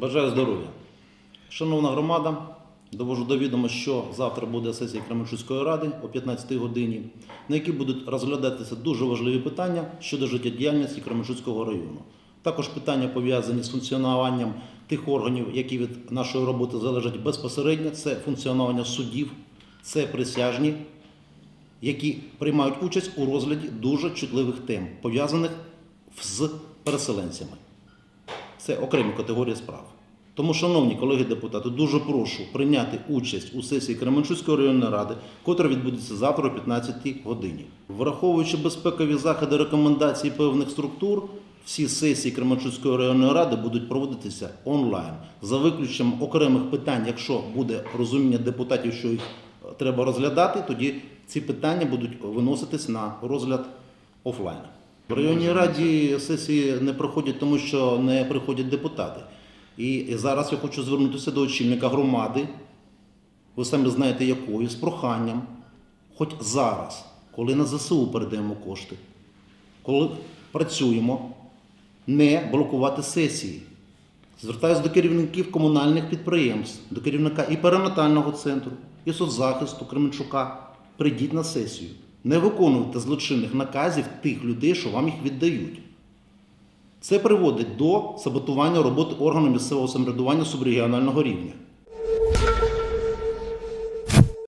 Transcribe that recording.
Бажаю здоров'я. Шановна громада, довожу до відома, що завтра буде сесія Кременчуцької ради о 15 годині, на якій будуть розглядатися дуже важливі питання щодо життєдіяльності Кременчуцького району. Також питання пов'язані з функціонуванням тих органів, які від нашої роботи залежать безпосередньо. Це функціонування судів, це присяжні, які приймають участь у розгляді дуже чутливих тем, пов'язаних з переселенцями. Це окремі категорії справ. Тому, шановні колеги депутати, дуже прошу прийняти участь у сесії Кременчуцької районної ради, котра відбудеться завтра о 15 годині. Враховуючи безпекові заходи рекомендацій певних структур, всі сесії Кременчуцької районної ради будуть проводитися онлайн за виключенням окремих питань, якщо буде розуміння депутатів, що їх е, треба розглядати, тоді ці питання будуть виноситись на розгляд офлайн. В районній раді сесії не проходять, тому що не приходять депутати. І зараз я хочу звернутися до очільника громади, ви самі знаєте якої, з проханням, хоч зараз, коли на ЗСУ передаємо кошти, коли працюємо, не блокувати сесії. Звертаюся до керівників комунальних підприємств, до керівника і перинатального центру, і соцзахисту Кременчука. Прийдіть на сесію. Не виконуйте злочинних наказів тих людей, що вам їх віддають. Це приводить до саботування роботи органу місцевого самоврядування субрегіонального рівня.